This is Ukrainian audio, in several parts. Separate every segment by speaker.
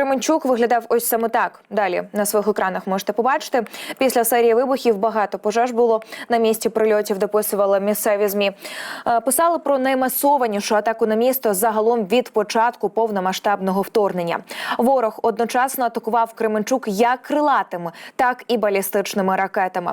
Speaker 1: Кременчук виглядав ось саме так. Далі на своїх екранах можете побачити. Після серії вибухів багато пожеж було на місці прильотів. Дописували місцеві змі. Е, Писали про наймасованішу атаку на місто загалом від початку повномасштабного вторгнення. Ворог одночасно атакував Кременчук як крилатими, так і балістичними ракетами.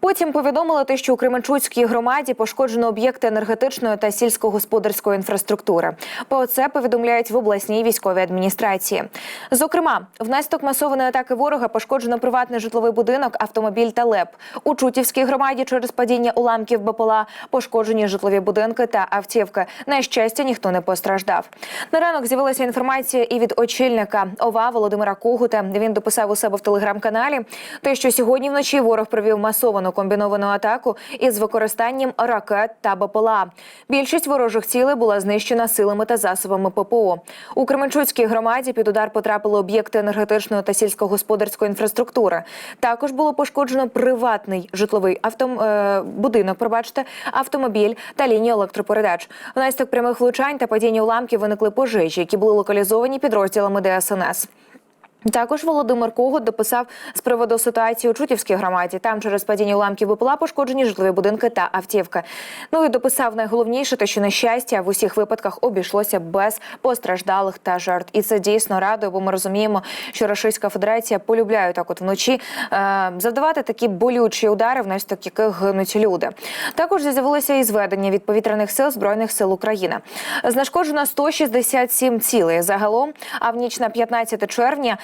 Speaker 1: Потім повідомили те, що у Кременчуцькій громаді пошкоджено об'єкти енергетичної та сільськогосподарської інфраструктури. Про це повідомляють в обласній військовій адміністрації. Зокрема, внаслідок масованої атаки ворога пошкоджено приватний житловий будинок, автомобіль та ЛЕП. У Чутівській громаді через падіння уламків БПЛА пошкоджені житлові будинки та автівки. На щастя, ніхто не постраждав. На ранок з'явилася інформація і від очільника ОВА Володимира Когута. Він дописав у себе в телеграм-каналі те, що сьогодні вночі ворог провів масовану комбіновану атаку із використанням ракет та БПЛА. Більшість ворожих цілей була знищена силами та засобами ППО. У Кременчуцькій громаді під удар потрапили об'єкти енергетичної та сільськогосподарської інфраструктури. Також було пошкоджено приватний житловий автом... е, будинок, пробачте, автомобіль та лінію електропередач. Внаслідок прямих влучань та падіння уламків виникли пожежі, які були локалізовані підрозділами ДСНС. Також Володимир Когут дописав з приводу ситуації у Чутівській громаді. Там через падіння уламків БПЛА пошкоджені житлові будинки та автівки. Ну і дописав найголовніше, те, що на щастя в усіх випадках обійшлося без постраждалих та жертв. І це дійсно радує, бо ми розуміємо, що Російська Федерація полюбляє так, от вночі е, завдавати такі болючі удари, внаслідок яких гинуть люди. Також з'явилося і зведення від повітряних сил збройних сил України. Знешкоджено 167 цілей загалом. А в ніч на 15 червня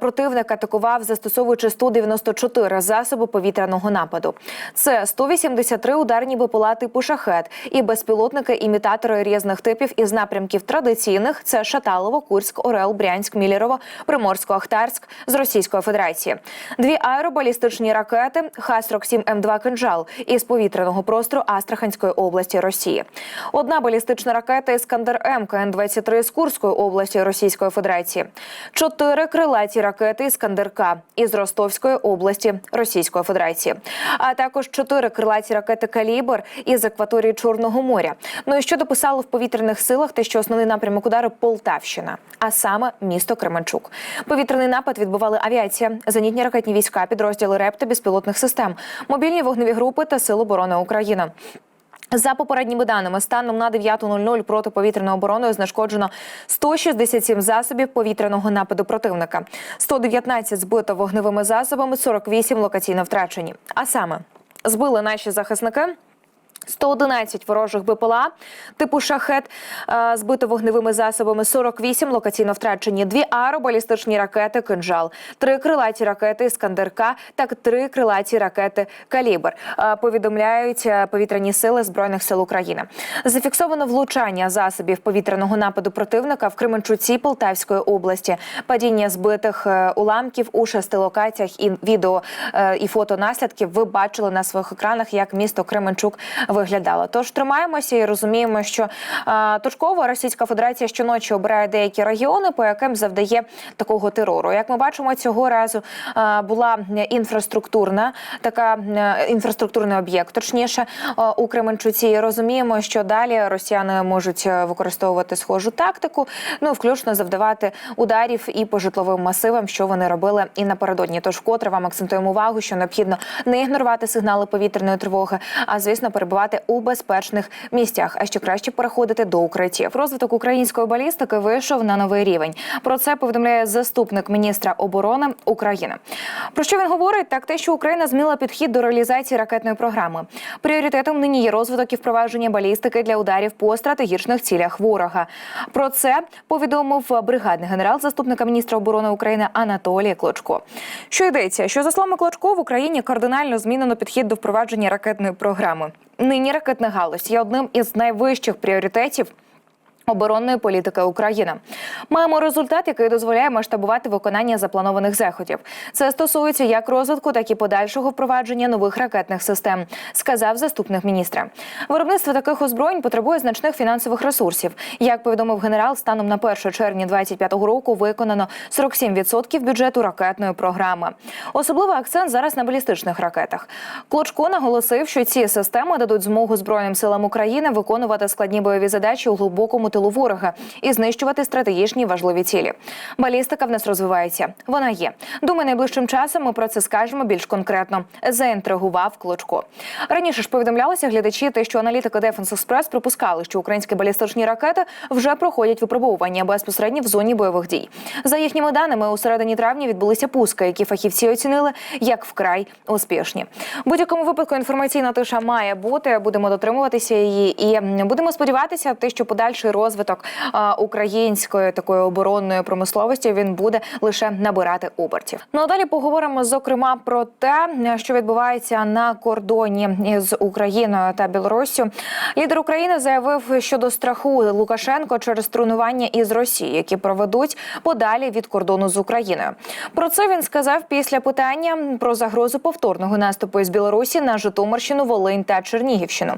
Speaker 1: противник атакував, застосовуючи 194 засоби повітряного нападу. Це 183 ударні БПЛА типу шахет і безпілотники-імітатори різних типів із напрямків традиційних. Це Шаталово, Курськ, Орел, Брянськ, Мілєрово, Приморсько, Ахтарськ з Російської Федерації. Дві аеробалістичні ракети Х-47М2 «Кинжал» із повітряного простору Астраханської області Росії. Одна балістична ракета Іскандер М КН-23 з Курської області Російської Федерації. Чотири крилаті ракети Іскандер К із Ростовської області Російської Федерації, а також чотири крилаті ракети Калібр із акваторії Чорного моря. Ну і що дописало в повітряних силах, те, що основний напрямок удару Полтавщина, а саме місто Кременчук. Повітряний напад відбували авіація, зенітні ракетні війська, підрозділи РЕП та безпілотних систем, мобільні вогневі групи та Сил оборони України. За попередніми даними, станом на 9.00 протиповітряною обороною знешкоджено 167 засобів повітряного нападу противника, 119 збито вогневими засобами, 48 локаційно втрачені. А саме збили наші захисники. 111 ворожих БПЛА типу шахет е, збито вогневими засобами 48 локаційно втрачені, дві аеробалістичні ракети «Кинжал», три крилаті ракети «Іскандер-К» та три крилаті ракети «Калібр», е, повідомляють е, повітряні сили Збройних сил України. Зафіксовано влучання засобів повітряного нападу противника в Кременчуці Полтавської області, падіння збитих уламків у шести локаціях і відео і фото наслідків ви бачили на своїх екранах, як місто Кременчук виглядало. Тож тримаємося і розуміємо, що е, точково Російська Федерація щоночі обирає деякі регіони, по яким завдає такого терору. Як ми бачимо, цього разу е, була інфраструктурна така е, інфраструктурний об'єкт, точніше е, у Кременчуці. І Розуміємо, що далі росіяни можуть е, використовувати схожу тактику, ну включно завдавати ударів і по житловим масивам, що вони робили і напередодні. Тож вкотре вам акцентуємо увагу, що необхідно не ігнорувати сигнали повітряної тривоги, а звісно, перебувати у безпечних місцях, а ще краще переходити до укриттів. Розвиток української балістики вийшов на новий рівень. Про це повідомляє заступник міністра оборони України. Про що він говорить? Так, те, що Україна змінила підхід до реалізації ракетної програми. Пріоритетом нині є розвиток і впровадження балістики для ударів по стратегічних цілях ворога. Про це повідомив бригадний генерал заступника міністра оборони України Анатолій Клочко. Що йдеться? Що за словами Клочко в Україні кардинально змінено підхід до впровадження ракетної програми. Нині ракетна галузь є одним із найвищих пріоритетів. Оборонної політики України маємо результат, який дозволяє масштабувати виконання запланованих заходів. Це стосується як розвитку, так і подальшого впровадження нових ракетних систем, сказав заступник міністра. Виробництво таких озброєнь потребує значних фінансових ресурсів. Як повідомив генерал, станом на 1 червня 2025 року виконано 47% бюджету ракетної програми. Особливий акцент зараз на балістичних ракетах. Клочко наголосив, що ці системи дадуть змогу збройним силам України виконувати складні бойові задачі у глибокому тилу ворога і знищувати стратегічні важливі цілі. Балістика в нас розвивається. Вона є. Думаю, найближчим часом ми про це скажемо більш конкретно. Заінтригував Клочко. Раніше ж повідомлялося глядачі, те, що аналітики Defense Express припускали, що українські балістичні ракети вже проходять випробовування безпосередньо в зоні бойових дій. За їхніми даними, у середині травня відбулися пуски, які фахівці оцінили як вкрай успішні. Будь-якому випадку інформаційна тиша має бути. Будемо дотримуватися її, і будемо сподіватися, те, що подальший розвиток а, української такої оборонної промисловості він буде лише набирати обертів. Ну а далі поговоримо зокрема про те, що відбувається на кордоні з Україною та Білоруссю. Лідер України заявив щодо страху Лукашенко через тренування із Росії, які проведуть подалі від кордону з Україною. Про це він сказав після питання про загрозу повторного наступу із Білорусі на Житомирщину, Волинь та Чернігівщину.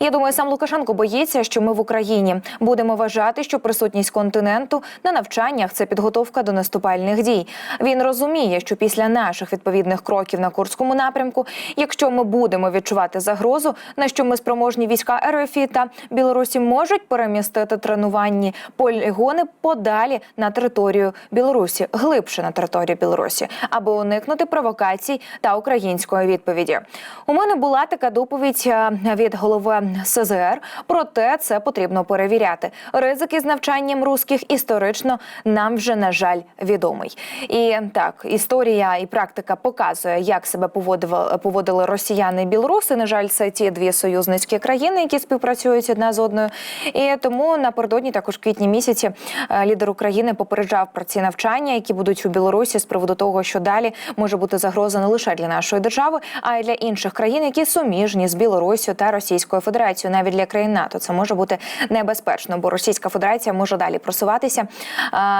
Speaker 1: Я думаю, сам Лукашенко боїться, що ми в Україні будемо вважати, що присутність континенту на навчаннях це підготовка до наступальних дій. Він розуміє, що після наших відповідних кроків на Курському напрямку, якщо ми будемо відчувати загрозу, на що ми спроможні війська РФ та Білорусі можуть перемістити тренувальні полігони подалі на територію Білорусі, глибше на територію Білорусі, аби уникнути провокацій та української відповіді. У мене була така доповідь е, від голови СЗР. Проте це потрібно перевіряти. Ризики з навчанням русських історично нам вже на жаль відомий. І так, історія і практика показує, як себе поводили, поводили росіяни і білоруси. На жаль, це ті дві союзницькі країни, які співпрацюють одна з одною. І тому напередодні, також в квітні місяці, е, лідер України попереджав про ці навчання, які будуть у Білорусі з приводу того, що далі може бути загроза не лише для нашої держави, а й для інших країн, які суміжні з Білоруссю та Російською Федерацією, навіть для країн НАТО. Це може бути небезпечно, бо Російська Федерація може далі просуватися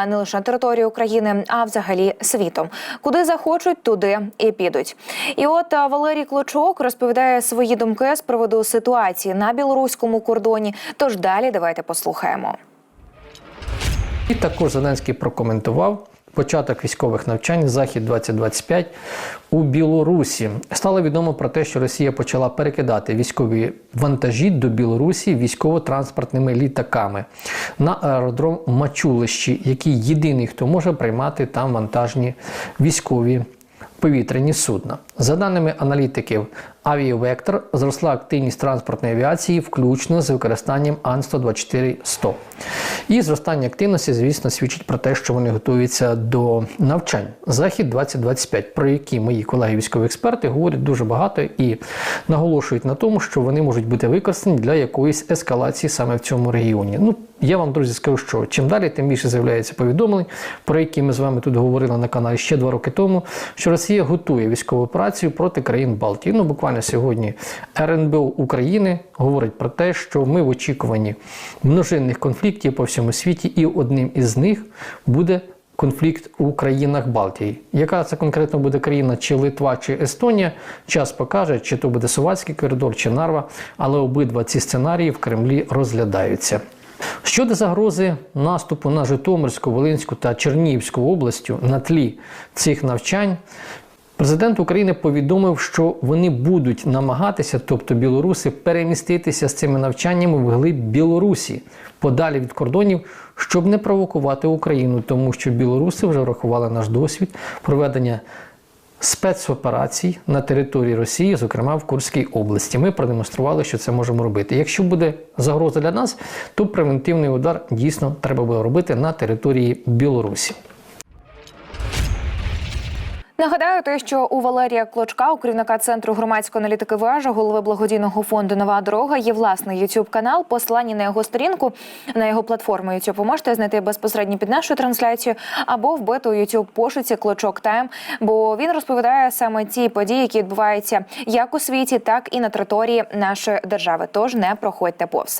Speaker 1: не лише на території України, а взагалі світом. Куди захочуть, туди і підуть. І от Валерій Клочок розповідає свої думки з приводу ситуації на білоруському кордоні. Тож далі давайте послухаємо.
Speaker 2: І також Зеленський прокоментував початок військових навчань Захід 2025 у Білорусі. Стало відомо про те, що Росія почала перекидати військові вантажі до Білорусі військово-транспортними літаками на аеродром Мачулищі, який єдиний, хто може приймати там вантажні військові повітряні судна. За даними аналітиків, авіавектор зросла активність транспортної авіації, включно з використанням Ан-124-100. І зростання активності, звісно, свідчить про те, що вони готуються до навчань. Захід 2025, про які мої колеги військові експерти говорять дуже багато і наголошують на тому, що вони можуть бути використані для якоїсь ескалації саме в цьому регіоні. Ну, я вам, друзі, скажу, що чим далі, тим більше з'являється повідомлень, про які ми з вами тут говорили на каналі ще два роки тому, що Росія готує військову операцію проти країн Балтії. Ну, буквально сьогодні РНБО України говорить про те, що ми в очікуванні множинних конфліктів по всьому світі, і одним із них буде. Конфлікт у країнах Балтії. Яка це конкретно буде країна, чи Литва, чи Естонія? Час покаже, чи то буде Сувальський коридор, чи Нарва, але обидва ці сценарії в Кремлі розглядаються. Щодо загрози наступу на Житомирську, Волинську та Чернігівську областю на тлі цих навчань, Президент України повідомив, що вони будуть намагатися, тобто білоруси, переміститися з цими навчаннями в глиб Білорусі, подалі від кордонів, щоб не провокувати Україну, тому що білоруси вже врахували наш досвід проведення спецоперацій на території Росії, зокрема в Курській області. Ми продемонстрували, що це можемо робити. Якщо буде загроза для нас, то превентивний удар дійсно треба буде робити на території Білорусі.
Speaker 1: Нагадаю, те, що у Валерія Клочка, у керівника центру громадської аналітики ВАЖа, голови благодійного фонду Нова дорога, є власний youtube канал. Посилання на його сторінку на його платформу YouTube ви можете знайти безпосередньо під нашою трансляцією або вбити у youtube пошуці Клочок Тайм, бо він розповідає саме ті події, які відбуваються як у світі, так і на території нашої держави. Тож не проходьте повз.